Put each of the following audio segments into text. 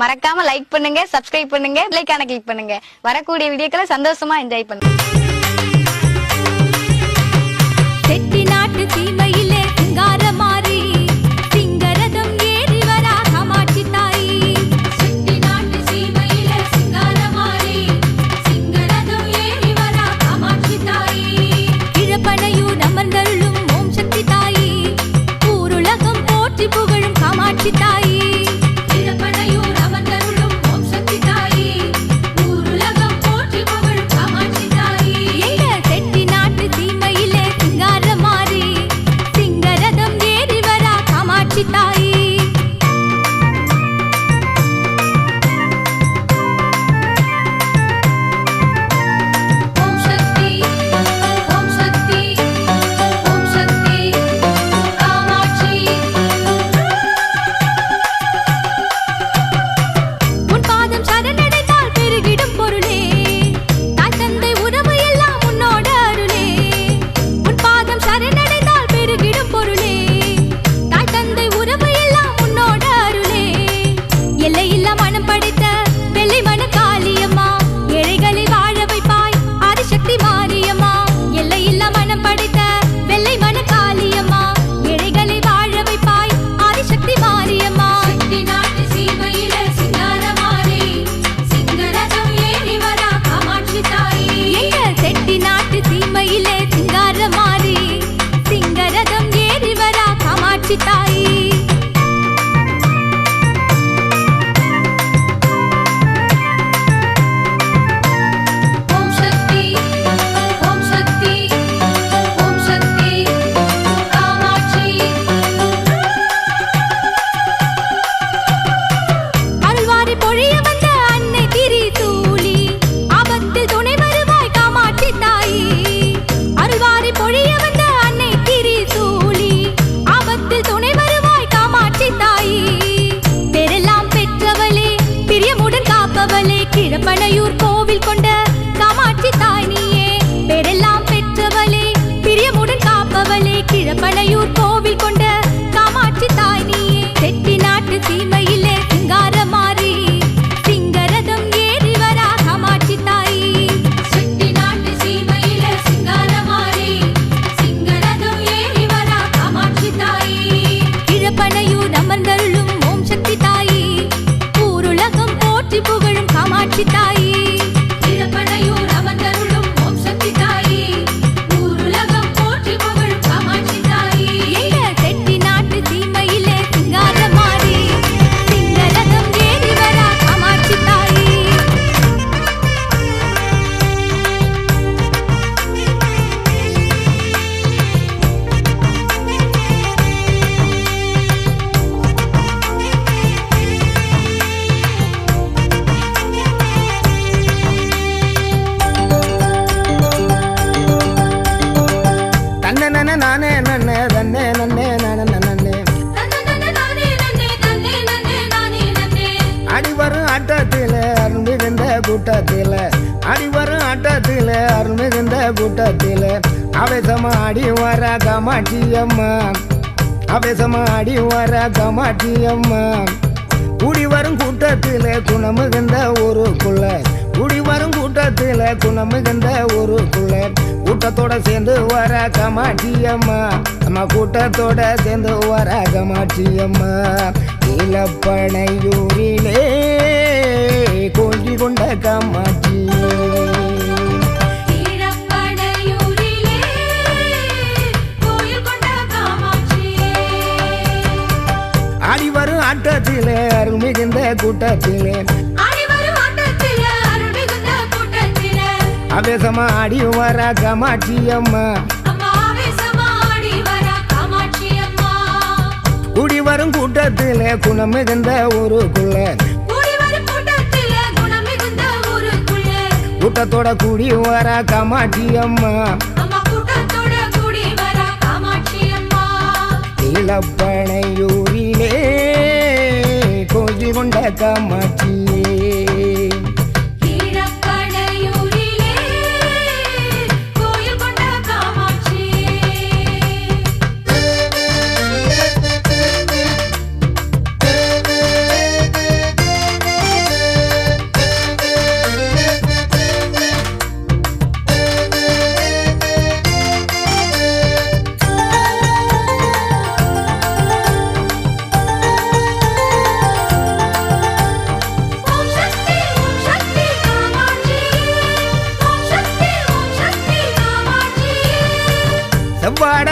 மறக்காம லைக் பண்ணுங்க சப்ஸ்கிரைப் பண்ணுங்க பிளைக்கான கிளிக் பண்ணுங்க. வரக்கூடிய வீடியோக்களை சந்தோஷமா என்ஜாய் பண்ணுங்க. செட்டி நாட்டு தீமையிலே கமாட்டியம்மா அவேசமாடி வர கமாட்டியம்மா குடி வரும் கூட்டத்தில் குணமிகுந்த ஒரு குள்ள. குடி வரும் கூட்டத்தில் குணமிகுந்த ஒரு குள்ள. கூட்டத்தோட சேர்ந்து வர கமாட்டியம்மா நம்ம கூட்டத்தோட சேர்ந்து வர கமாட்டியம்மா இளப்பனையூரிலே கோங்கி கொண்ட கமாட்டி ஆட்டத்திலே அருள் மிகுந்த கூட்டத்திலே. அவேசமா ஆடி வர கமாட்சி அம்மா குடி வரும் கூட்டத்திலே குணம் மிகுந்த ஊருக்குள்ள. கூட்டத்தோட கூடி வர கமாட்சி அம்மா இளப்பனையூரிலே I got gama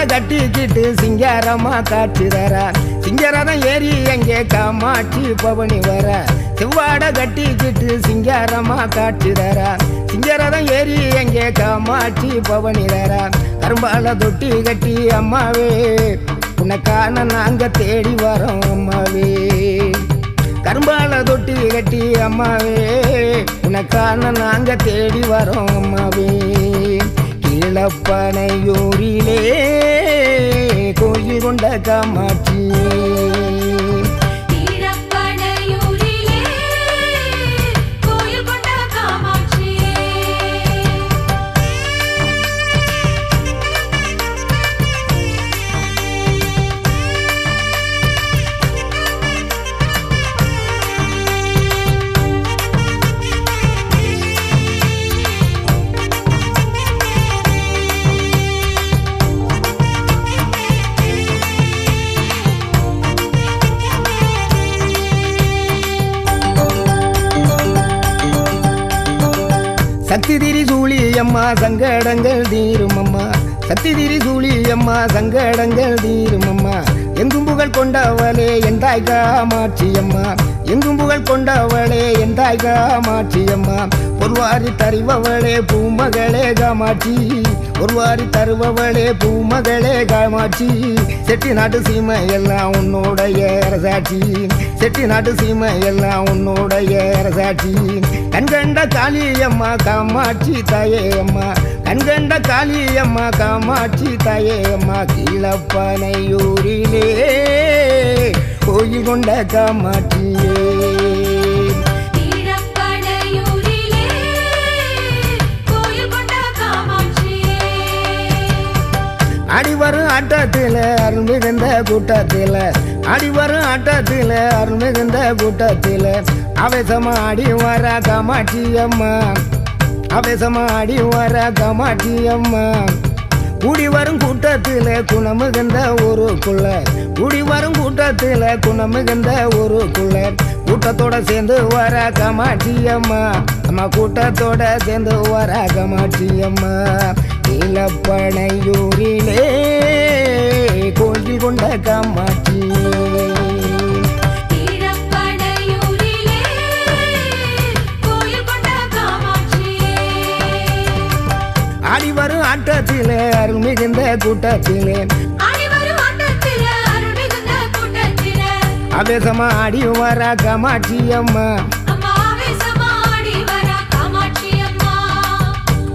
கட்டிக்கிட்டு சிங்காரமா காட்சி தர. சிங்காரதம் ஏறி எங்கே காமாட்சி பவனி வர. செவ்வாட கட்டிக்கிட்டு சிங்காரமா காட்சி தர. சிங்காரதம் ஏறி எங்கே காமாட்சி பவனி தர. கரும்பால தொட்டி கட்டி அம்மாவே உனக்கான நாங்க தேடி வரோம் அம்மாவே. கரும்பால தொட்டி கட்டி அம்மாவே உனக்கான நாங்க தேடி வரோம் அம்மாவே. இளப்பனையூரிலே கோயில் கொண்ட காமாட்சி. அம்மா சங்கடங்கள் தீரும் அம்மா. சத்திதிரி சூழி அம்மா சங்கடங்கள் தீரும் அம்மா. எங்கும் புகழ் கொண்டவளே என் தாய் காமாட்சி அம்மா. எங்கும் புகழ் கொண்டவளே என் தாய் காமாட்சி அம்மா. ஒருவாரி தருபவளே பூமகளே காமாட்சி. ஒருவாரி தருபவளே பூமகளே காமாட்சி. செட்டி நாட்டு சீமை எல்லாம் உன்னுடைய அரசாட்சி. செட்டி நாட்டு சீமை எல்லாம் உன்னுடைய அரசாட்சி. கண்கண்ட காளியம்மா காமாட்சி தாயே அம்மா கண்கண்ட காளியம்மா காமாட்சி தாயே அம்மா கீழப்பனையூரிலே கோயில் கொண்ட காமாட்சியே. அடிவரும் ஆட்டத்தில் அருள் மிகுந்த கூட்டத்தில். அடிவரும் ஆட்டத்தில் அருள் மிகுந்த கூட்டத்தில். அவேசமா வர கமாட்டியம்மா அம்மா வர கமாட்டியம்மா குடி வரும் கூட்டத்தில் குணமிகுந்த ஒரு குள்ள. குடி வரும் கூட்டத்தில் குணமிகுந்த ஒரு குள்ள. கூட்டத்தோட சேர்ந்து வர காமாட்சி அம்மா கூட்டத்தோட சேர்ந்து வர காமாட்சி அம்மா இளப்பனையூரிலே கோயில் கொண்ட காமாட்சி வரும் ஆட்டத்திலே அருள் மிகுந்த கூட்டத்திலே. அவேசமா ஆடி வர காமாட்சி அம்மா.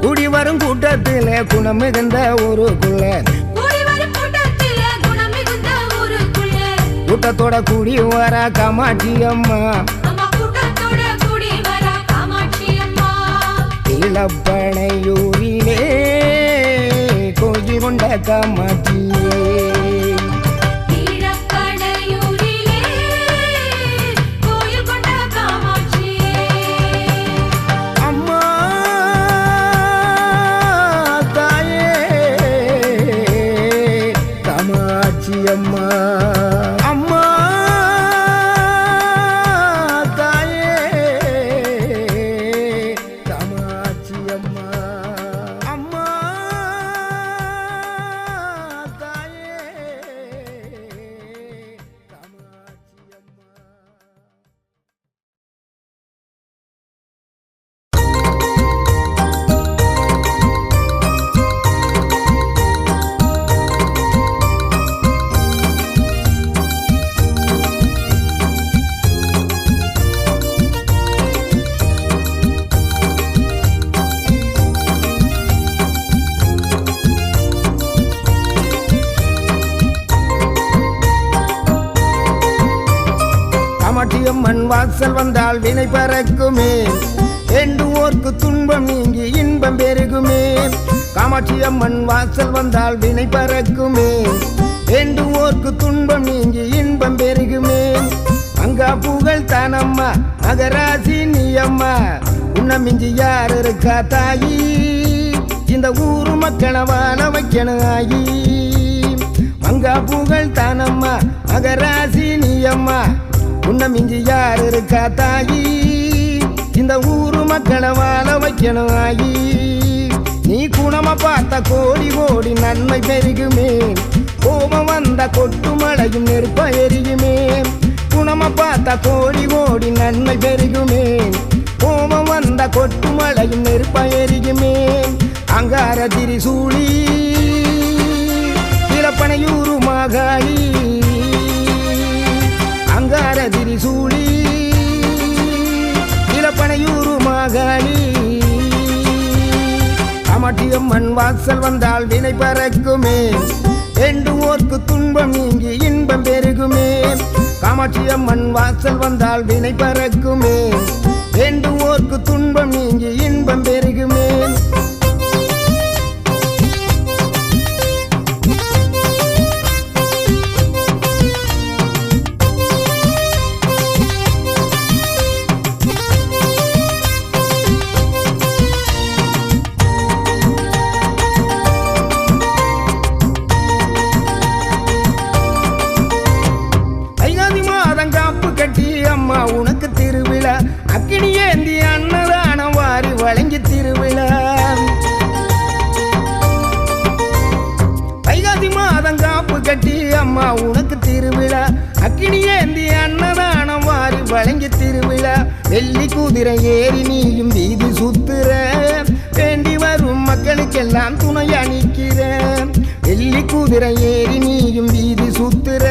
கூடி வரும் கூட்டத்திலே குணம் மிகுந்த ஊருக்குள்ள. கூட்டத்தோட கூடி வர காமாட்சி அம்மா. அம்மா கொண்ட காமாட்சியே வாசல் வந்தால் வினை பறக்குமே. வேண்டுவோர்க்கு துன்பம் நீங்கி இன்பம் பெருகுமே. காமாட்சி அம்மன் வாசல் வந்தால் வினை பறக்குமே. வேண்டுவோர்க்கு துன்பம் நீங்கி இன்பம் பெருகுமே. அங்கா புகழ் தானம்மா மகராசி நீ அம்மா உன்ன மிஞ்சி யார் இருக்கா தாயி? இந்த ஊரு மக்களவான வைக்கணும் ஆகி மங்கா புகழ் தானம்மா மகராசி நீ அம்மா உன்னை மிஞ்சி யார் இருக்கா தாயி? இந்த ஊரு மக்களை வாழ வைக்கணும் ஆயி. நீ குணமா பார்த்த கோடி கோடி நன்மை பெருகுமே. கோபம் வந்த கொட்டு மழையும் நெருப்ப எரியுமே. குணமா பார்த்த கோடி கோடி நன்மை பெருகுமே. கோபம் வந்த கொட்டு மழையும் நெருப்ப எரியுமே. அங்கார திரிசூழி இளப்பனையூரு மாகாளி அங்கார திரிசூழி இளப்பனையூரு மாகாணி. அமட்டியம் மண் வாசல் வந்தால் வினை பறக்குமே. என்று ஓர்க்கு துன்பம் நீங்கி இன்பம் பெருகுமே. காமாட்சியம் மண் வாசல் வந்தால் வினை பறக்குமே. என்று ஓர்க்கு துன்பம் நீங்கி இன்பம் பெருகுமே. வெள்ளி குதிரை ஏறி நீயும் வீதி சுத்துற. வேண்டி வரும் மக்களுக்கெல்லாம் துணையா நிற்கிற வெள்ளி குதிரை ஏறி நீயும் வீதி சுத்துற.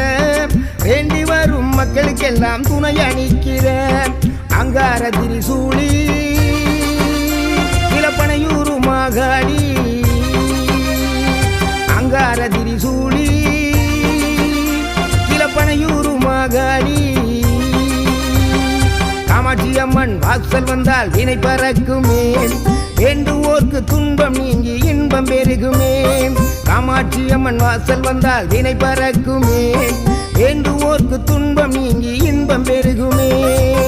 வேண்டி வரும் மக்களுக்கெல்லாம் துணையா நிற்கிற அங்கார திரிசூழி இளப்பனையூரு மாகாடி அங்கார திரிசூழி இளப்பனையூரு மாகாடி காமாட்சி அம்மன் வாசல் வந்தால் வினை பறக்குமே. என்று ஓர்க்கு துன்பம் நீங்கி இன்பம் பெருகுமே. காமாட்சி அம்மன் வாசல் வந்தால் வினை பறக்குமே. என்று ஓர்க்கு துன்பம் நீங்கி இன்பம் பெருகுமே.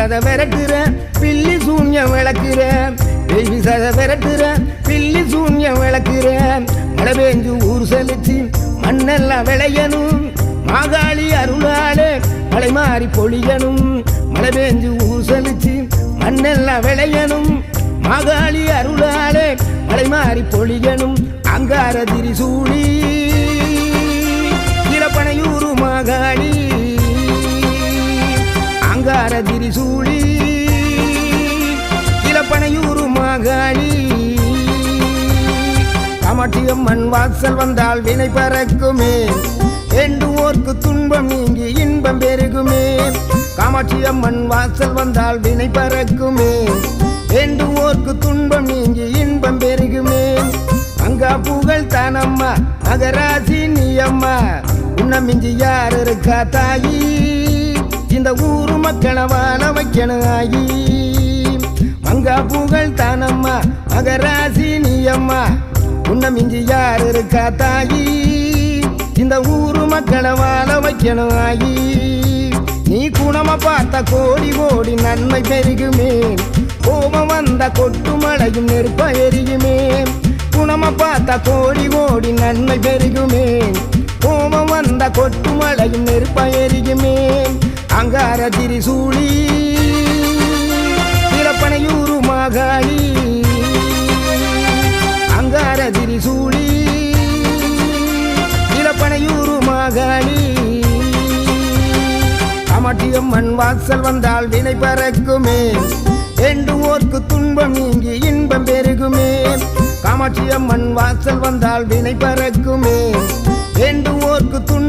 சத விரட்டுற பில்லி சூன்யம் விளக்குற. பேபி சத விரட்டுற பில்லி சூன்யம் விளக்குற. மழை பெஞ்சு ஊர் செலுத்தி மண்ணெல்லாம் விளையணும். மாகாளி அருளாலே மலை மாறி பொழியணும். மழை பெஞ்சு ஊர் செலுத்தி மண்ணெல்லாம் விளையணும். மாகாளி அருளாலே மலை மாறி பொழியணும். அங்கார திரிசூழி இளப்பனையூரு மாகாளி. அலங்கார திரிசூழி இளப்பனையூரு மாகாணி. மாகாளி காமாட்சியம்மன் வாசல் வந்தால் வினை பறக்குமே. என்று துன்பம் நீங்கி இன்பம் பெருகுமே. காமாட்சியம்மன் வாசல் வந்தால் வினை பறக்குமே. என்று துன்பம் நீங்கி இன்பம் பெருகுமே. அங்கா புகழ் தானம்மா மகராசி நீ அம்மா உன்னை மிஞ்சி யார் இருக்கா தாயி? இந்த ஊரு மக்களை வாழ வைக்கணும் ஆகி மங்கா புகழ் தானம்மா மகராசி நீயம்மா. உன்னை மிஞ்சி யார் இருக்கா தாயி? இந்த ஊரு மக்களை வாழ வைக்கணும் ஆகி நீ குணமா பார்த்த கோடி கோடி நன்மை பெருகுமே. கோபம் வந்த கொட்டு மழையும் நெருப்ப எரியுமே குணமா பார்த்த கோடி கோடி நன்மை பெருகுமே. கோபம் வந்த கொட்டு மழையும் நெருப்ப எரியுமே அங்கார திரிசூழி இளப்பனையூரு மாகாளி அங்கார திரிசூழி இளப்பனையூரு மாகாளி மண் வாசல் வந்தால் வினை பறக்குமே. ரெண்டு ஓர்க்கு துன்பம் நீங்கி இன்பம் பெருகுமே. காமாட்சியம்மன் வாசல் வந்தால் வினை பறக்குமே. ரெண்டு ஓர்க்கு துன்பம்